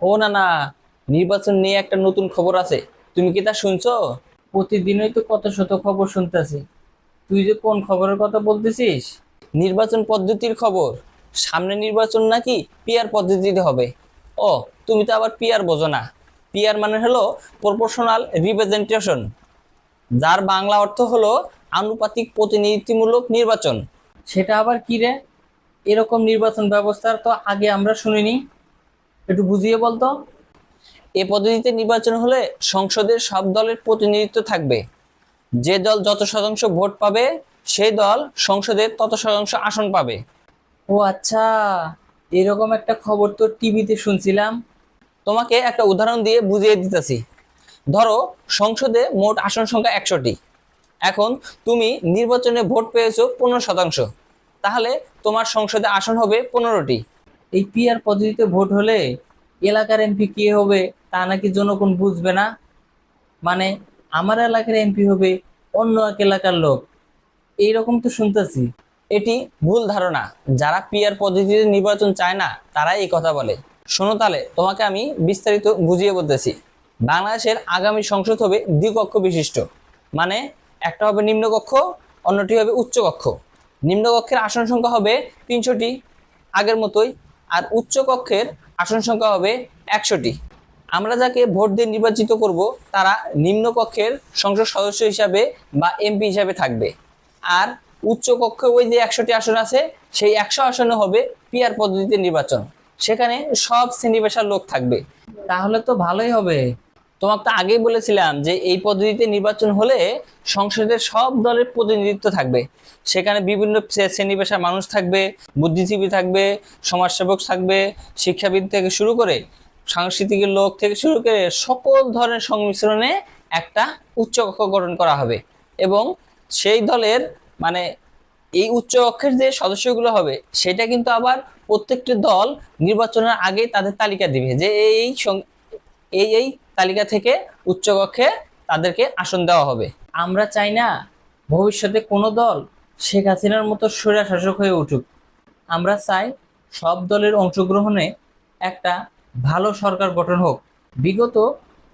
ও না না নির্বাচন নিয়ে একটা নতুন খবর আছে। তুমি কি তা শুনছো? প্রতিদিনই তো কত শত খবর শুনতেছি। তুই যে কোন খবরের কথা বলতেছিস? নির্বাচন পদ্ধতির খবর। সামনে নির্বাচন নাকি পিয়ার পদ্ধতিতে হবে। ও তুমি তো আবার পিয়ার বোঝো না। পিয়ার মানে হলো প্রপোর্শনাল রিপ্রেজেন্টেশন যার বাংলা অর্থ হলো আনুপাতিক প্রতিনিধিত্বমূলক নির্বাচন। সেটা আবার কি রে? এরকম নির্বাচন ব্যবস্থার তো আগে আমরা শুনিনি। একটু বুঝিয়ে বলতো? এ পদ্ধতিতে নির্বাচন হলে সংসদের সব দলের প্রতিনিধিত্ব থাকবে। যে দল যত শতাংশ ভোট পাবে সেই দল সংসদে তত শতাংশ আসন পাবে। ও আচ্ছা এরকম একটা খবর তো টিভিতে শুনছিলাম। তোমাকে একটা উদাহরণ দিয়ে বুঝিয়ে দিতেছি। ধরো সংসদে মোট আসন সংখ্যা একশোটি। এখন তুমি নির্বাচনে ভোট পেয়েছ পনেরো শতাংশ। তাহলে তোমার সংসদে আসন হবে পনেরোটি। এই পিআর পদ্ধতিতে ভোট হলে এলাকার এমপি কে হবে, তা নাকি জনগণ বুঝবে না? মানে আমার এলাকার এমপি হবে অন্য এক এলাকার লোক। এইরকম তো শুনতেছি। এটি ভুল ধারণা। যারা পিয়ার পদ্ধতিতে নির্বাচন চায় না, তারাই এই কথা বলে। শোনো তাহলে, তোমাকে আমি বিস্তারিত বুঝিয়ে বলতেছি। বাংলাদেশের আগামী সংসদ হবে দ্বিকক্ষ বিশিষ্ট। মানে একটা হবে নিম্নকক্ষ, অন্যটি হবে উচ্চকক্ষ। নিম্নকক্ষের আসন সংখ্যা হবে তিনশোটি আগের মতোই। আর উচ্চকক্ষের আসন সংখ্যা হবে একশোটি। আমরা যাকে ভোট দিয়ে নির্বাচিত করব, তারা নিম্নকক্ষের সংসদ সদস্য হিসাবে বা এমপি হিসাবে থাকবে। আর উচ্চ কক্ষে ওই যে একশোটি আসন আছে, সেই একশো আসনে হবে পিয়ার পদ্ধতিতে নির্বাচন। সেখানে সব শ্রেণি পেশার লোক থাকবে। তাহলে তো ভালোই হবে। তোমাকে তো আগেই বলেছিলাম যে এই পদ্ধতিতে নির্বাচন হলে সংসদের সব দলের প্রতিনিধিত্ব থাকবে। সেখানে বিভিন্ন শ্রে- শ্রেণি পেশার মানুষ থাকবে, বুদ্ধিজীবী থাকবে, সমাজসেবক থাকবে, শিক্ষাবিদ থেকে শুরু করে সাংস্কৃতিক লোক থেকে শুরু করে সকল ধরনের সংমিশ্রণে একটা উচ্চকক্ষ গঠন করা হবে। এবং সেই দলের মানে এই উচ্চ কক্ষের যে সদস্যগুলো হবে, সেটা কিন্তু আবার প্রত্যেকটি দল নির্বাচনের আগে তাদের তালিকা দিবে যে এই এই এই তালিকা থেকে উচ্চকক্ষে তাদেরকে আসন দেওয়া হবে। আমরা চাই না ভবিষ্যতে কোনো দল শেখ হাসিনার মতো স্বৈরা শাসক হয়ে উঠুক। আমরা চাই সব দলের অংশগ্রহণে একটা ভালো সরকার গঠন হোক। বিগত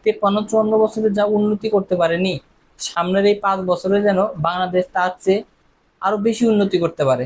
তেপ্পান্ন চুয়ান্ন বছরে যা উন্নতি করতে পারেনি, সামনের এই পাঁচ বছরে যেন বাংলাদেশ তার চেয়ে আরও বেশি উন্নতি করতে পারে।